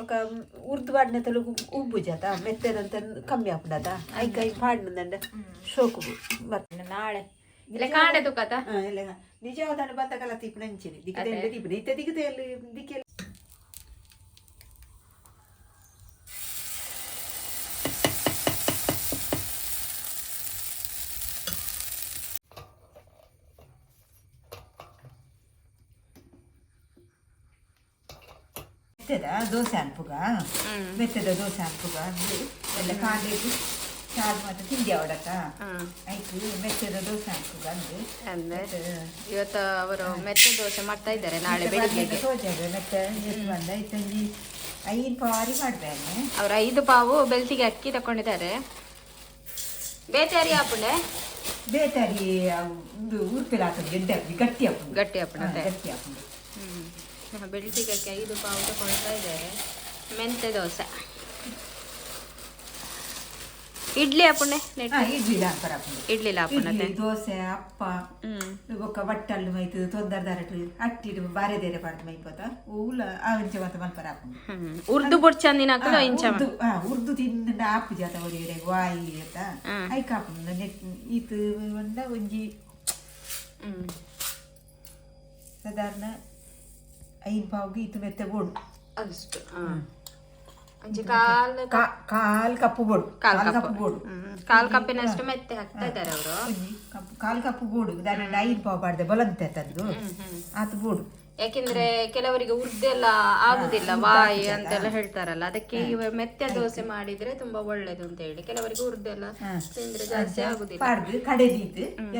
ఒక ఉర్దు పాడిన తెలుగు ఉబ్బు చేత మెత్తేదంత కమ్మి ఆకుండా ఐక పాడినందండ షోకు నాడే. ಇಲ್ಲ ಕಾಣೆ ತುಕತ ಇಲ್ಲ ನಿಜವಾದ ಅನುಬಂಧ ಕಲ ತಿಪ್ಪಣಿಂಚಿನಿ ದಿಕ್ಕದೆ ದಿಪ್ಪಣಿ ಇತ್ತೆ ದಿಕ್ಕದೆ ದಿಕ್ಕೆ ಮೆತ್ತದ ದೋಸೆ ಅನ್ಪುಗ? ಮೆತ್ತದ ದೋಸೆ ಅನ್ಪುಗ? ಎಲ್ಲ ಕಾಲೇಜು ಚಾರು ಮಾತ್ರ ತಿಂಡಿ ಅವಡಕ? ಆಯ್ತು ಮೆತ್ತದ ದೋಸೆ ಅನ್ಪುಗ ಅಂದ್ರೆ? ಇವತ್ತು ಅವರು ಮೆತ್ತೆ ದೋಸೆ ಮಾಡ್ತಾ ಇದ್ದಾರೆ ನಾಳೆ ಬೆಳಿಗ್ಗೆ. ತೋಜಾಗ ಮೆತ್ತ ಎಷ್ಟು ಬಂದ? ಇತ್ತಂಜಿ ಐದು ಪಾರಿ ಮಾಡ್ಬೇನೆ ಅವ್ರು ಐದು ಪಾವು ಬೆಳ್ತಿಗೆ ಅಕ್ಕಿ ತಕೊಂಡಿದ್ದಾರೆ. ಬೇತಾರಿ ಹಾಪುಂಡೆ ಬೇತಾರಿ ಒಂದು ಉರ್ಪಿಲ ಹಾಕೋದು ಗೆಡ್ಡೆ ಗಟ್ಟಿ ಹಾಕೊಂಡು ಗಟ್ಟಿ ಹಾಪುಂಡೆ ಗಟ್ಟಿ ಹಾಕೊಂಡು ಹ್ಮ್ ಬೆಳ್ತಿಗೆ ಅಕ್ಕಿ ಐದು ಪಾವು ತಗೊಳ್ತಾ ಇದ್ದಾರೆ. ಮೆಂತೆ ದೋಸೆ. ಇಡ್ಲಿ ಹಾಪುಂಡೆ ಹಾ ಇಡ್ಲಿ ಲಾಪರ ಹಾಕೊಂಡು ಇಡ್ಲಿ ಲಾಪುಂಡೆ ಇಡ್ಲಿ ದೋಸೆ ಅಪ್ಪ. ಹ್ಮ್. ಬೊಕ್ಕ ಬಟ್ಟಲು ಮೈತು ತೊಂದರ ದರಟು ಅಟ್ಟಿಡು ಬಾರೆದೇರೆ ಪಾಡ್ದು ಮೈಪೋತ. ಊಲ ಆವಂಚೆ ಮತ್ತೆ ಮಲ್ಪರ ಹಾಕೊಂಡು ಹ್ಮ್. ಉರ್ದು ಬುಡ್ಚಂದಿನ ಹಾಕಲು ಇಂಚ ಉರ್ದು ಆ, ಉರ್ದು ತಿಂದ ಆಪು ಜಾತ ಒಡಿಗಡೆ ವಾಯಿ ಅಂತ ಹ್ಮ್. ಐಕ ಹಾಕೊಂಡು ನೆಟ್ ಈತು ಒಂದ ಒಂಜಿ. ಹ್ಮ್. ಸಾಧಾರಣ ಐದು ಪಾವ್ಗೆ ಗೀತು ಮೆತ್ತೆ ಬೋಡು ಅಷ್ಟು ಒಂಚಿ ಕಾಲ್ ಕಾ- ಕಾಲ್ ಕಪ್ಪು ಬೋಡು ಕಾಲ್ ಕಪ್ಪು. ಗೋಡು. ಕಾಲ್ ಕಪ್ಪಿನಷ್ಟು ಮೆತ್ತೆ ಹಾಕ್ತಾ ಇದ್ದಾರೆ ಅವರು. ಕಾಲ್ ಕಪ್ಪು ಬೋಡು ದಾನ ಐದು ಪಾವ್ ಬಾಡ್ದೆ ಬಲಂತೆ ತಂದು ಆತು ಬೋಡು ಯಾಕೆಂದ್ರೆ ಕೆಲವರಿಗೆ ಉರ್ದೆಲ್ಲ ಆಗುದಿಲ್ಲ ಬಾಯಿ ಅಂತೆಲ್ಲ ಹೇಳ್ತಾರಲ್ಲ ಅದಕ್ಕೆ ಇವ ಮೆತ್ತೆ ದೋಸೆ ಮಾಡಿದ್ರೆ ತುಂಬಾ ಒಳ್ಳೇದು ಅಂತ ಹೇಳಿ. ಕೆಲವರಿಗೆ ಉರ್ದೆಲ್ಲ ತಿಂದ್ರೆ ಜಾಸ್ತಿ ಆಗುದಿಲ್ಲ. ದೋಸೆ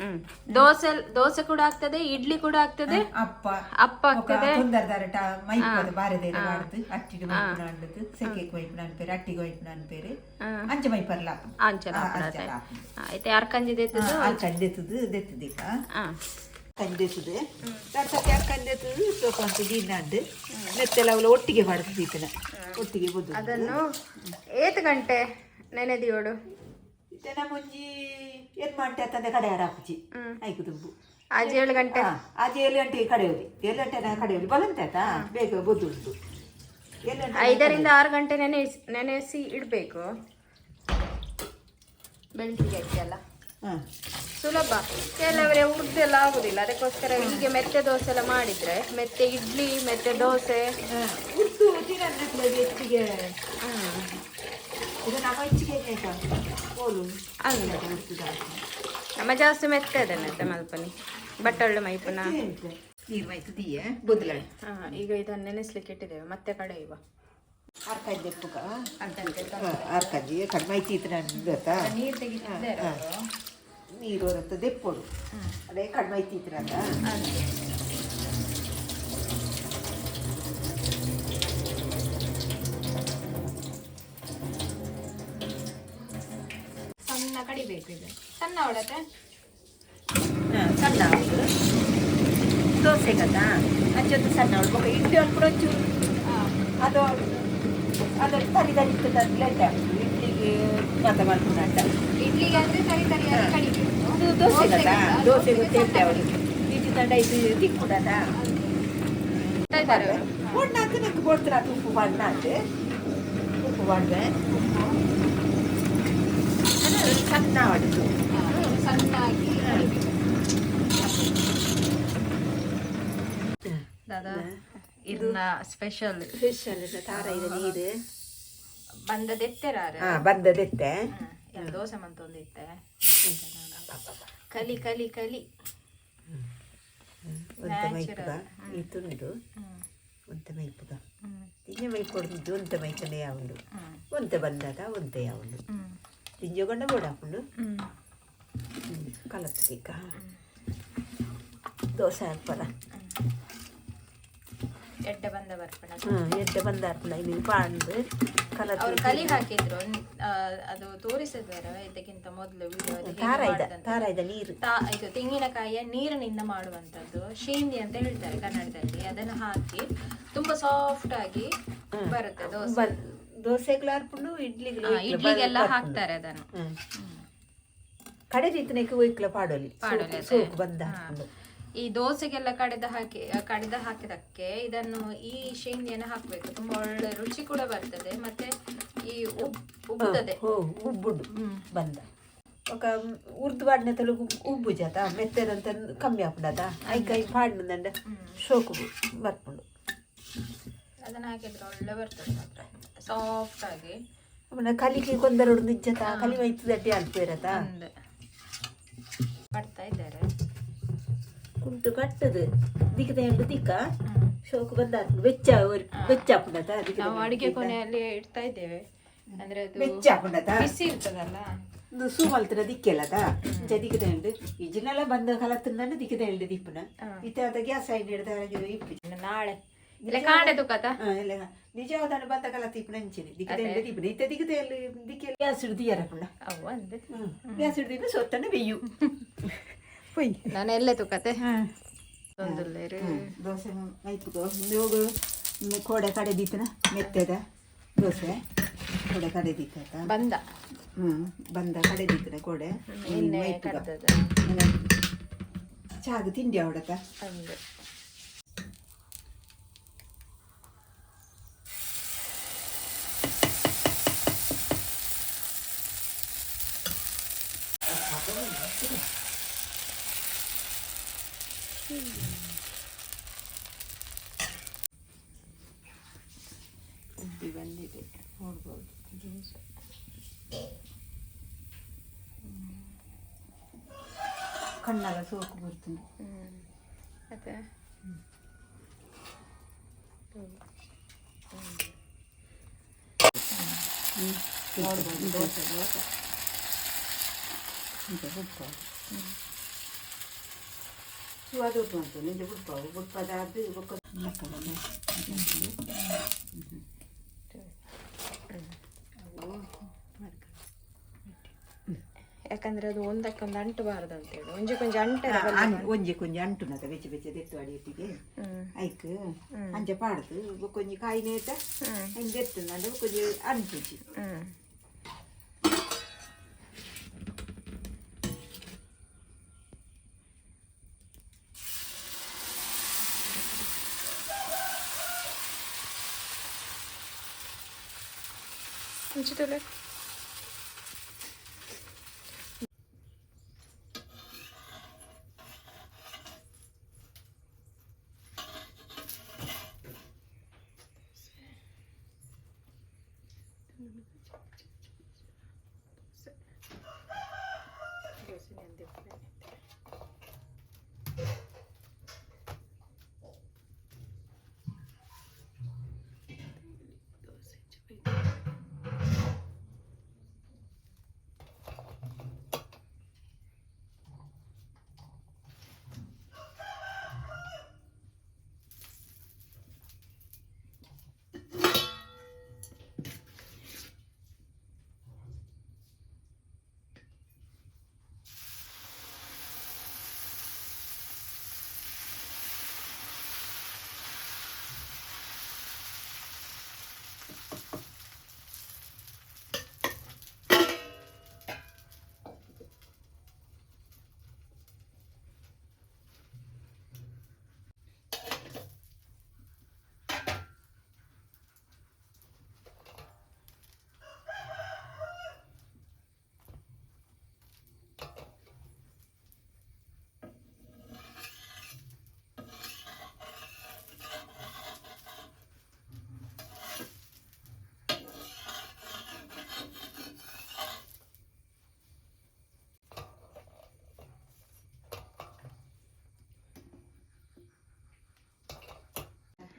ಹ್ಮ್. ದೋಸೆ ದೋಸೆ ಕೂಡ ಆಗ್ತದೆ ಇಡ್ಲಿ ಕೂಡ ಆಗ್ತದೆ. ಅಪ್ಪ. ಅಪ್ಪ ಆಗ್ತದೆ. ಅಂಚೆ ಮೈಪರ್ಲ ಅಂಚನ ಆಯ್ತು. ಯಾರು ಕಂಜಿದೆತ್ತದು ಅಲ್ಲಿ ಕಂದೆತ್ತದು ದೆತ್ತದೀಕ ಹಾ. ಕಂದೆತ್ತದು ತರ್ಸಕ್ಕೆ ಯಾಕೆ ಕಂದೆತ್ತದು ಸ್ವಲ್ಪ ಅಂತ ದೀನಾಂಡು ಮೆತ್ತೆಲ್ಲ ಒಟ್ಟಿಗೆ ಬಾಡ್ದು ದೀತನ ಒಟ್ಟಿಗೆ ಬುದ್ದು ಅದನ್ನು ಏತ್ ಗಂಟೆ ನೆನೆದಿಯೋಡು? ಇದನ್ನ ಮುಂಜಿ ಏನ್ ಮಾಡ್ತೆ ಅಂತಂದೆ ಕಡೆ ಹಾಕುಚಿ. ಆಯ್ಕು ದುಂಬು. ಆಜಿ ಏಳು ಗಂಟೆ? ಆಚೆ ಏಳು ಗಂಟೆಗೆ ಕಡೆಯೋದಿ ಏಳು ಗಂಟೆ ಕಡೆಯೋದಿ ಬಲಂತೆ ಆಯ್ತಾ? ಬೇಗ ಬುದ್ದು ಉಂಟು ಐದರಿಂದ ಆರು ಗಂಟೆ ನೆನೆಸಿ ನೆನೆಸಿ ಇಡಬೇಕು. ಬೆಳ್ತಿಗೆ ಅಲ್ಲ ಹಾಂ ಸುಲಭ. ಕೆಲವರೇ ಉರ್ದೆಲ್ಲ ಆಗುದಿಲ್ಲ. ಅದಕ್ಕೋಸ್ಕರ ಹೀಗೆ ಮೆತ್ತೆ ದೋಸೆ ಎಲ್ಲ ಮಾಡಿದ್ರೆ ಮೆತ್ತೆ ಇಡ್ಲಿ ಮೆತ್ತೆ ದೋಸೆ. ತಿನ್ನಕ್ಕೆ ಹೆಚ್ಚಿಗೆ ಇದು ನಮ್ಮ ಜಾಸ್ತಿ ಮೆತ್ತೆ ಅದ ಮೆತ್ತೆ ಮಲ್ಪನಿ. ಬಟ್ಟೊಳ್ಳೆ ಮೈಪುನ ನೀರು ಮೈತು ದೀಯೆ ಬುದ್ಲಳೆ ಹಾ ಈಗ ಇದನ್ನ ನೆನೆಸ್ಲಿಕ್ಕೆ ಇಟ್ಟಿದ್ದೇವೆ. ಮತ್ತೆ ಕಡೆ ಇವ ಆರ್ಕಾಜಿ ಅರ್ಕಾಜಿ ಕಡಿಮೆ ಐತಿ ನಾನು ಗೊತ್ತಾ? ನೀರು ತೆಗಿತಿದ್ದಾರೆ ನೀರು ಹೊರತ ದೆಪ್ಪೋಡು. ಅದೇ ಕಡಿಮೆ ಐತಿ ಸಣ್ಣ ಕಡಿಬೇಕು ಇದು. ಸಣ್ಣ ಹೊಡತೆ ಸಣ್ಣ ದೋಸೆ ಗದಾ ಅಂಚೊಂದು ಸಣ್ಣ ಹೊಡ್ಬೇಕು ಇಡ್ಲಿ ಕೂಡ ಒಂಚೂರು. ಅದು ಅದು ತರಿ ತರಿ ಲೆಟ್ಟೆ ಇಡ್ಲಿಗೆ ಮಾತ ಮಾಡ್ಕೊಂಡು ಇಡ್ಲಿಗೆ ಅಂದ್ರೆ ತರಿ ತರಿಯಾಗಿ ಕಡಿಬೇಕು ಇದು ದೋಸೆ ಗದಾ ದೋಸೆ ಗೊತ್ತೇ ಅವಳು ಬೀಜ ತಂಡ ಇದು ತಿಕ್ಬಿಡದ ಇದ್ದಾರೆ ಅವರು. ಒಟ್ಟು ಹಾಕಿ ನಂಗೆ ಕೊಡ್ತಾರೆ? ಅದು ಉಪ್ಪು ಬಣ್ಣ ಅಂತೆ. ಉಪ್ಪು ಬಣ್ಣ ಸಣ್ಣ ಹೊಡೆದು ಹಾ, ಸಣ್ಣಾಗಿ ಕಡಿಬೇಕು ದಾದಾ ಇದನ್ನ ಸ್ಪೆಷಲ್ ಸ್ಪೆಷಲ್ ತಾರ ಇದೆ ನೀರು. ಬಂದದೆತ್ತೆರಾರ ಹಾಂ ಬಂದದೆತ್ತೆ. ಇದು ದೋಸೆ ಮಂತೊಂದಿತ್ತೆ. ಕಲಿ ಕಲಿ ಕಲಿ ಒಂತ ಮೈಪುಗ ಈ ತುಂಡು ಒಂತ ಮೈಪುಗ ತಿಂಜ ಮೈಪೊಡ್ದು ಒಂತ ಮೈಕನೆ ಯಾವುದು ಒಂತ ಬಂದದ ಒಂತ ಯಾವುದು ತಿಂಜಗೊಂಡ ಬೋಡ ಹಾಕೊಂಡು ಕಲತ್ತಿಕ ದೋಸೆ ಹಾಕ್ಪದ ಎಡ್ಡೆ ಬಂದ ಬರ್ಪಣ ಹ್ಞೂ ಎಡ್ಡೆ ಬಂದ ಅರ್ಪಣ. ಇಲ್ಲಿ ಪಾಂಡು ಅವ್ರು ಕಲಿ ಹಾಕಿದ್ರು. ಅದು ತೋರಿಸಿದ್ವಾರ ಇದಕ್ಕಿಂತ ಮೊದಲು ವಿಡಿಯೋ ತಾರ ಇದ ತಾರ ಇದ ನೀರು. ಇದು ತೆಂಗಿನಕಾಯಿಯ ನೀರಿನಿಂದ ಮಾಡುವಂತದ್ದು ಶೇಂದಿ ಅಂತ ಹೇಳ್ತಾರೆ ಕನ್ನಡದಲ್ಲಿ. ಅದನ್ನು ಹಾಕಿ ತುಂಬಾ ಸಾಫ್ಟ್ ಆಗಿ ಬರುತ್ತೆ ದೋಸೆ. ದೋಸೆಗಳು ಹಾರ್ಕೊಂಡು ಇಡ್ಲಿಗಳು ಇಡ್ಲಿಗೆಲ್ಲ ಹಾಕ್ತಾರೆ ಅದನ್ನು. ಕಡೆ ರೀತಿನಕ್ಕೆ ಒಯ್ಕಲ ಪಾಡೋಲಿ. ಪಾಡೋಲಿ ಬಂದ ಈ ದೋಸೆಗೆಲ್ಲ ಕಡಿದ ಹಾಕಿ ಕಡಿದ ಹಾಕಿದಕ್ಕೆ ಇದನ್ನು ಈ ಶೇಂದಿಯನ್ನು ಹಾಕಬೇಕು. ತುಂಬಾ ಒಳ್ಳೆ ರುಚಿ ಕೂಡ ಬರ್ತದೆ. ಮತ್ತೆ ಈ ಉಬ್ಬುತ್ತದೆ ಉಬ್ಬುಡು ಬಂದ. ఒక ಉರ್ದು ಬಾಡಿನ ಉಬ್ಬು ಜಾತ ಮೆತ್ತದಂತ ಕಮ್ಮಿ ಹಾಕ್ಬಿಡದ ಐಕೈ ಪಾಡಿನಂದ ಶೋಕು ಬರ್ಕೊಂಡು ಅದನ್ನ ಹಾಕಿದ್ರೆ ಒಳ್ಳೆ ಬರ್ತದೆ ಮಾತ್ರ. ಸಾಫ್ಟ್ ಆಗಿ. ಆಮೇಲೆ ಕಲಿಕೆ ಕೊಂದರೋಡು ನಿಜ್ಜತ? ಕಲಿ ವೈತು ದಡ್ಡಿ ಅಲ್ಪೇರತ ಬರ್ತಾ ಇದ್ದಾರೆ ಕುಂಟು ಕಟ್ಟದು ದಿಕ್ಕದ ಹೆಂಡು ದಿಕ್ಕ ಶೋಕು ಬಂದ ಬೆಚ್ಚ ವೆಚ್ಚ ಬೆಚ್ಚ ಹಾಕ್ಬಿಡತ ನಾವು ಅಡಿಗೆ ಕೊನೆಯಲ್ಲಿ ಇಡ್ತಾ ಇದ್ದೇವೆ. ಅಂದ್ರೆ ಅದು ಬೆಚ್ಚ ಹಾಕ್ಬಿಡತ ಬಿಸಿ ಇರ್ತದಲ್ಲ? ಒಂದು ಸೂಮಲ್ತರ ದಿಕ್ಕೆಲ್ಲದ ದಿಕ್ಕದ ಹೆಂಡು ಇಜಿನೆಲ್ಲ ಬಂದ ಕಲತ್ತನ್ನ ದಿಕ್ಕದ ಹೆಂಡು ದಿಪ್ಪನ ಇತ್ತ ಅದ ಗ್ಯಾಸ್ ಸೈಡ್ ಹಿಡ್ದ ಇಪ್ಪು. ನಾಳೆ. ಇಲ್ಲ ಕಾಂಡೆ ತುಕತ? ಇಲ್ಲ ನಿಜವಾದ ಬಂದ ಕಲ ತಿಪ್ಪನ ಹಂಚಿನಿ ದಿಕ್ಕದ ಹೆಂಡು ದಿಪ್ಪನ ಇತ್ತ ದಿಕ್ಕದ ಎಲ್ಲಿ ದಿಕ್ಕೆಲ್ಲ ಗ್ಯಾಸ್ ಹಿಡ್ದು ಅಂದೆ. ಗ್ಯಾಸ್ ಹಿಡ್ದಿದ್ದು ಸೊತ್ತನ್ನು ಬೆಯ್ಯು ಪೊಯ್ ನಾನು ಎಲ್ಲೇ ತುಕತೆ ತೊಂದಲ್ಲೇರು ದೋಸೆ ಆಯ್ತು ಹೋಗು. ಕೋಡೆ ಕಡೆ ದೀತನ? ಮೆತ್ತದ ದೋಸೆ. ಕೋಡೆ ಕಡೆ ದಿತ್ತ? ಬಂದ. ಹ್ಞೂ ಬಂದ ಕಡೆ ದೀತನ ಕೋಡೆ. ಚಾಗ ತಿಂಡಿ ಅವಡತ ಅಂದೆ ಉಬ್ಬಿ ಬಂದಿದೆ ನೋಡ್ಬೋದು ಜ್ಯೂಸ್ ಕಣ್ಣೆಲ್ಲ ಸೋಕು ಬರ್ತದೆ ಹ್ಮ್ ಮತ್ತೆ ನೋಡ್ಬೋದು ದೋಸೆ ದೋಸೆ ಈಗ ಬಿಡ್ತಾವೆ ಸ್ವಾದ ಉಂಟು ನಿಜ ಬಿಡ್ತಾವೆ ಬಿಡ್ಪದಾದ್ದು ಬೊಕ್ಕ ಲೆಕ್ಕದಲ್ಲಿ ಅವು ಮಾಡ್ಕೊಂಡು ಯಾಕಂದ್ರೆ ಅದು ಒಂದಕ್ಕೊಂದು ಅಂಟಬಾರದು ಅಂತೇಳಿ ಒಂಜಿ ಕೊಂಚ ಅಂಟರ ಒಂಜಿ ಕೊಂಜಿ ಅಂಟುನದ ಬೆಚ್ಚ ಬೆಚ್ಚ ದೆತ್ತು ಅಡಿಯೊಟ್ಟಿಗೆ ಹ್ಮ್ ಐಕ್ ಅಂಚ ಪಾಡ್ದು ಬೊಕ್ಕೊಂಜಿ ಕಾಯಿ ನೇತ ಹ್ಮ್ ಹಿಂಗೆ ಎತ್ತುಂಡು ಬೊಕ್ಕೊಂಜಿ ಅಂಟುಜಿ ಹ್ಮ್ ಮುಂಚಿತಲೆ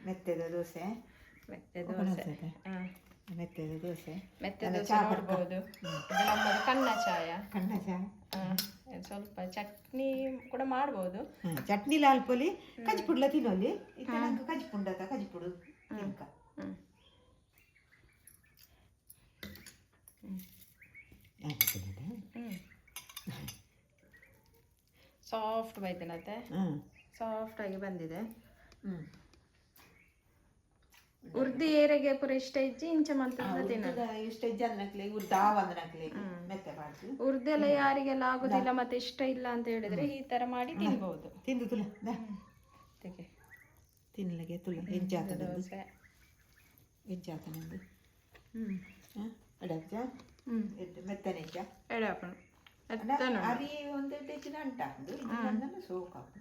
ಮೆತ್ತದ ದೋಸೆ. ಮೆತ್ತೆ ದೋಸೆ. ಹಾ. ಮೆತ್ತದ ದೋಸೆ. ಮೆತ್ತೆ ದೋಸೆ ನೋಡ್ಬೋದು. ಇದು ನಮ್ಮದು ಕನ್ನ ಚಾಯ. ಕಣ್ಣ ಚಾ ಸ್ವಲ್ಪ ಚಟ್ನಿ ಕೂಡ ಮಾಡ್ಬೋದು. ಚಟ್ನಿ ಲಾಲ್ ಪೊಲಿ ಕಜ್ಪುಡ್ಲ ತಿನ್ನೋಲಿ. ಕಜ್ಪುಂಡತ ಕಜ್ಪುಡು ತಿನ್ಕ. ಸಾಫ್ಟ್ ಬೈತನತ್ತೆ? ಸಾಫ್ಟ್ ಆಗಿ ಬಂದಿದೆ. ಹ್ಮ್. ಉರ್ದಿ ಏರೆಗೆ ಪುರ ಇಷ್ಟ ಇಜ್ಜಿ ಇಂಚ ಮಂತ್ರ ದಿನ ಇಷ್ಟ ಜನಕ್ಲೆ ದಾವಂದನಕ್ಲೆ ಮೆತ್ತೆ ಮಾಡ್ತೀವಿ ಉರ್ದಿ ಎಲ್ಲ ಯಾರಿಗೆಲ್ಲ ಆಗುದಿಲ್ಲ ಮತ್ತೆ ಇಷ್ಟ ಇಲ್ಲ ಅಂತ ಹೇಳಿದ್ರೆ ಈ ತರ ಮಾಡಿ ತಿನ್ಬಹುದು ತಿಂದು ತುಲ ತಿನ್ನಲಿಗೆ ತುಲ ಹೆಜ್ಜಾತನಂದು ದೋಸೆ. ಹೆಜ್ಜಾತನಂದು ಹ್ಮ್. ಎಡಜ್ಜ ಹ್ಮ್. ಮೆತ್ತನೆಜ್ಜ ಎಡಾಪಣ ಅರಿ ಒಂದು ಹೆಚ್ಚಿನ ಅಂಟಾಕು ಇದು ಸೋಕಾಕು